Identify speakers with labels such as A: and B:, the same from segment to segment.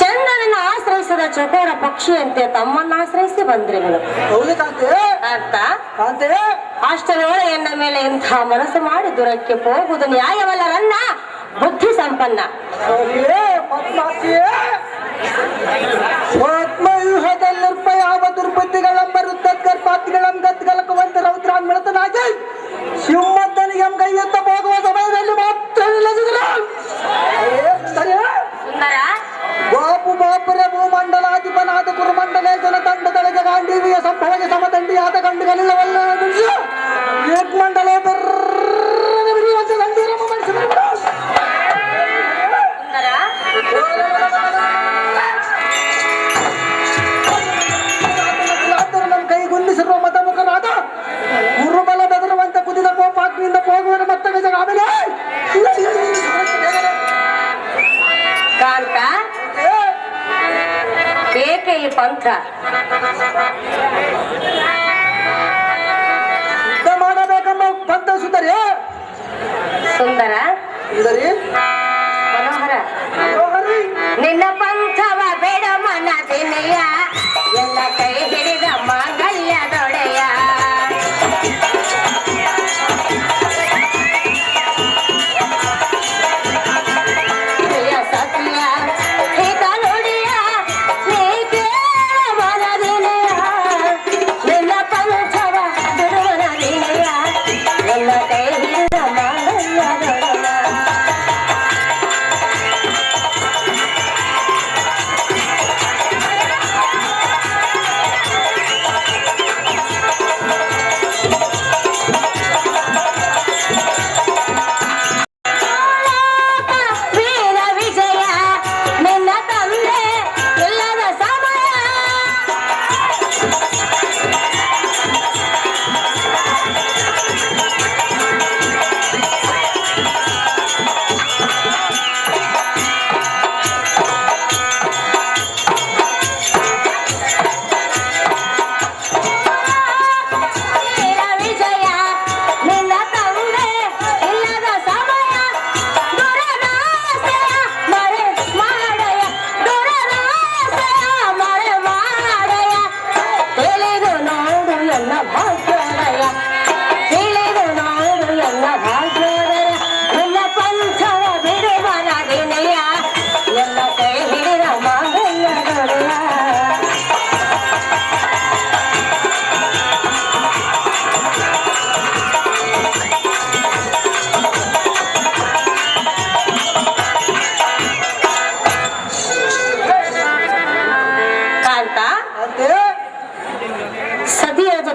A: ಚಂದನನ್ನು ಆಶ್ರಯಿಸಿದ ಚಕೋರ ಪಕ್ಷಿಯಂತೆ ತಮ್ಮನ್ನ ಆಶ್ರಯಿಸಿ ಬಂದ್ರಿ ಅರ್ಥ ಅಷ್ಟರೊಳಗೆ ಎನ್ನ ಮೇಲೆ ಇಂತಹ ಮನಸ್ಸು ಮಾಡಿ ದೂರಕ್ಕೆ ಹೋಗುವುದು ನ್ಯಾಯವಲ್ಲ ನನ್ನ ಬುದ್ಧಿ ಸಂಪನ್ನ.
B: ಪದ್ಮ ಯಾವ ದುರ್ಬುದ್ಧಿಗಳಂಬ ರುದ್ಧತ್ಕರ್ಪಾತಿಗಳಂ ಗದ್ಗಲಕವಂತ ರೌದ್ರಾಮ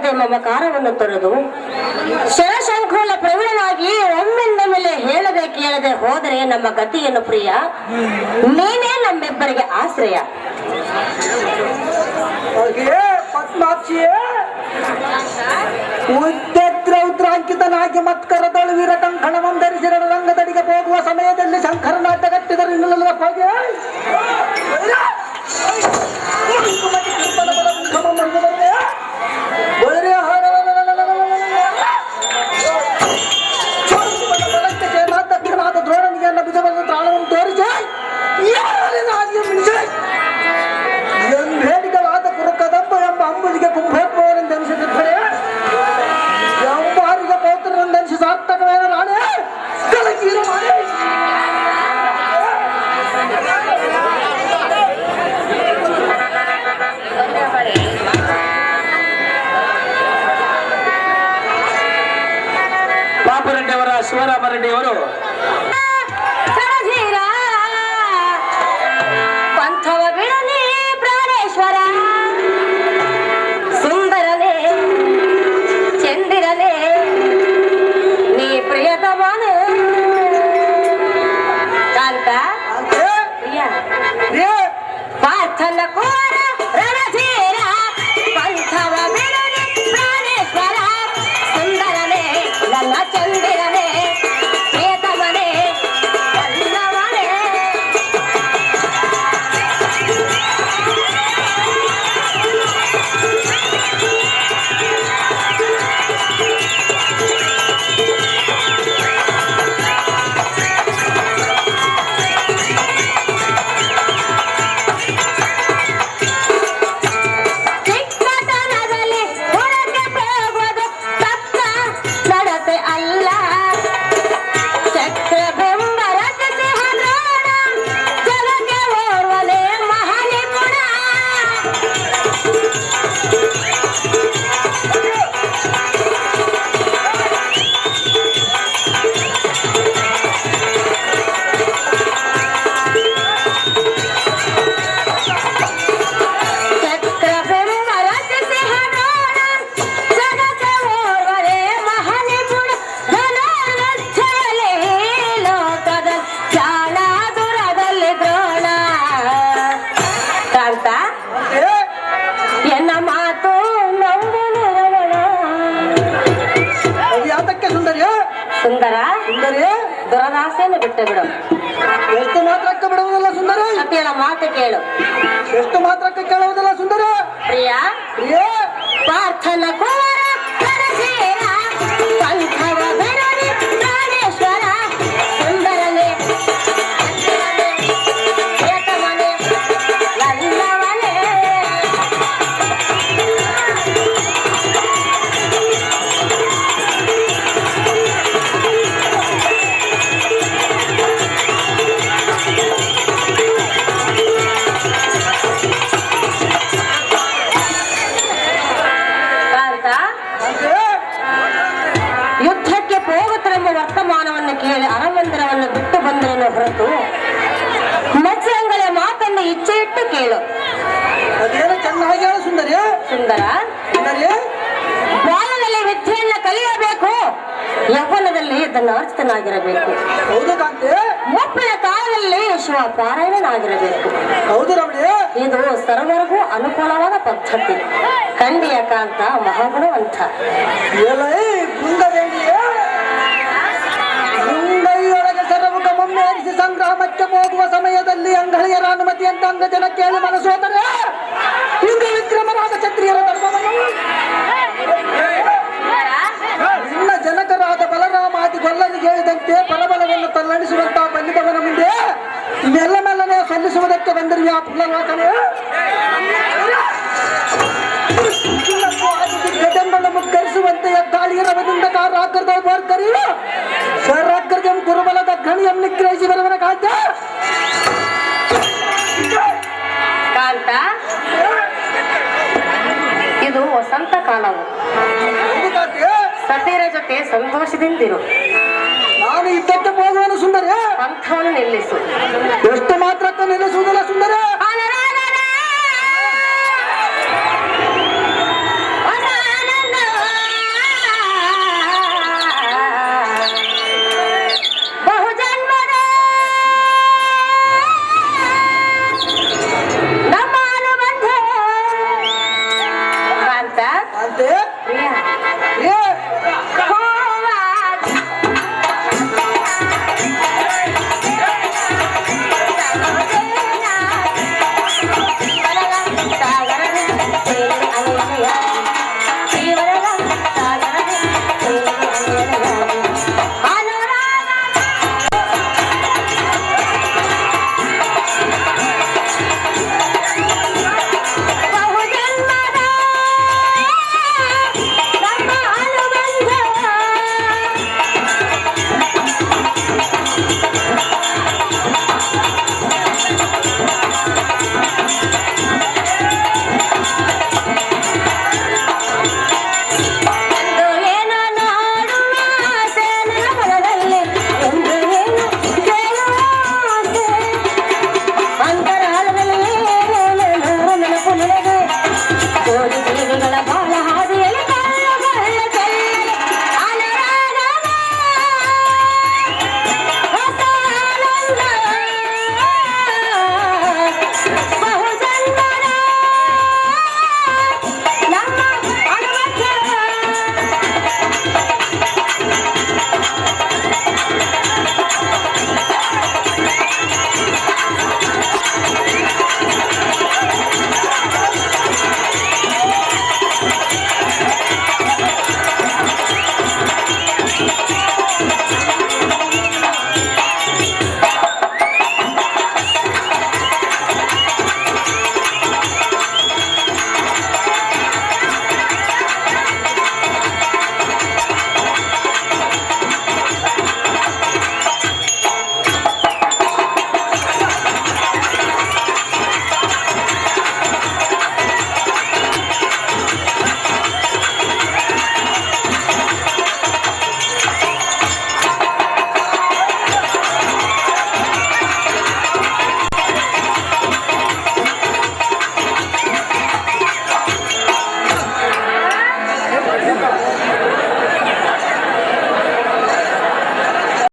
B: ನಮ್ಮ
A: ನನ್ನ ಕಾರವನ್ನು ತೊರೆದು ಶರಶಂಕುಲ ಪ್ರವೀಣವಾಗಿ ಒಮ್ಮೆ ಮೇಲೆ ಹೇಳದೆ ಕೇಳದೆ ಹೋದರೆ ನಮ್ಮ ಗತಿಯನ್ನು ಪ್ರಿಯ, ನೀನೇ ನಮ್ಮಿಬ್ಬರಿಗೆ ಆಶ್ರಯ.
B: ಉದ್ರೌದ್ರಾಂಕಿತನಾಗಿ ಮತ್ಕರದಳು ವೀರಕಂಕಣವನ್ನು ಧರಿಸಿ ರಂಗದಡಿಗೆ ಹೋಗುವ ಸಮಯದಲ್ಲಿ ಶಂಕರನಾಥ ಕಟ್ಟಿದರೆ ನಿಲ್ಲದ ಹೋಗಿ
A: Hallelujah. ಸುಂದರ
B: ಸುಂದರಿ
A: ದುರದಾಸೆಯನ್ನು ಬಿಟ್ಟು ಬಿಡು.
B: ಎಷ್ಟು ಮಾತ್ರಕ್ಕೆ ಬಿಡುವುದಿಲ್ಲ ಸುಂದರ?
A: ಸತಿಯನ ಮಾತು ಕೇಳು.
B: ಎಷ್ಟು ಮಾತ್ರಕ್ಕೆ ಕೇಳುವುದಿಲ್ಲ ಸುಂದರ?
A: ಪ್ರಿಯ
B: ಪ್ರಿಯ
A: ಪಾರ್ಥನ ಯೌವನದಲ್ಲಿ ಧನಾರ್ಜಿತನಾಗಿರಬೇಕು.
B: ಹೌದು ಕಾಂತಿ.
A: ಮುಪ್ಪಿನ ಕಾಲದಲ್ಲಿ ಶಿವ ಪಾರಾಯಣನಾಗಿರಬೇಕು.
B: ಹೌದು ರಮಣಿ.
A: ಇದು ಸರ್ವರಿಗೂ ಅನುಕೂಲವಾದ ಪದ್ಧತಿ. ಕಂಡಿಯ ಕಾಂತ ಮಹಾಗುಣವಂತ.
B: ಅಂತ ಸಂಗ್ರಾಮಕ್ಕೆ ಹೋಗುವ ಸಮಯದಲ್ಲಿ ಅಂಗಳಿಯರ ಅನುಮತಿಯಂತ ಅಂಗಜನ ಕೇಳಿ ಮನಸೋದರೆ.
A: ಸಂತೋಷದಿಂದಿರು
B: ನಾನು ಇದ್ದಕ್ಕೆ ಹೋಗುವನು ಸುಂದರ?
A: ಪಂಥವನ್ನು ನಿಲ್ಲಿಸು.
B: ಎಷ್ಟು ಮಾತ್ರಕ್ಕೆ ನಿಲ್ಲಿಸುವುದಿಲ್ಲ ಸುಂದರ?